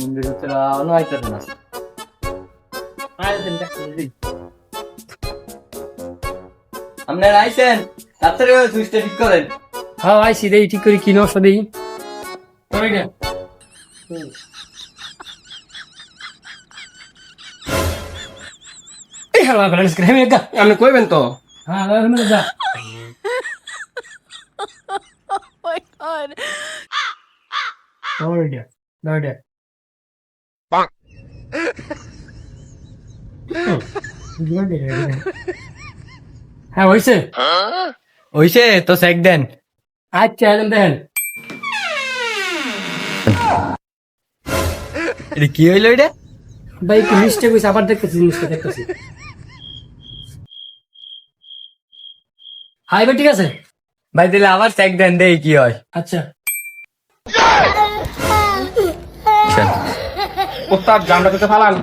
মন্দির ভিতরে আলো আইতেছে আপনারা আইছেন তাড়াতাড়ি সুইচটা ঠিক করেন হ্যাঁ আইসি দেই ঠিক করি কি নষ্ট দেই এই হালা গলা স্ক্রে আমি আপনি কইবেন তো হ্যাঁ আমি যা my god. দৌড়ে দৌড়ে হ্যাঁ হয়েছে হইছে তো চেক দেন। আচ্ছা এখন দেখেন। এটা কি হইল এটা? ভাই কি মিস্টেক হয়েছে আবার দেখতেছি জিনিসটা দেখতেছি। হাই ভাই ঠিক আছে? ভাই দিলে আবার চেক দেন দেই কি হয়। আচ্ছা। ওস্তাদ জামটা তো ফালান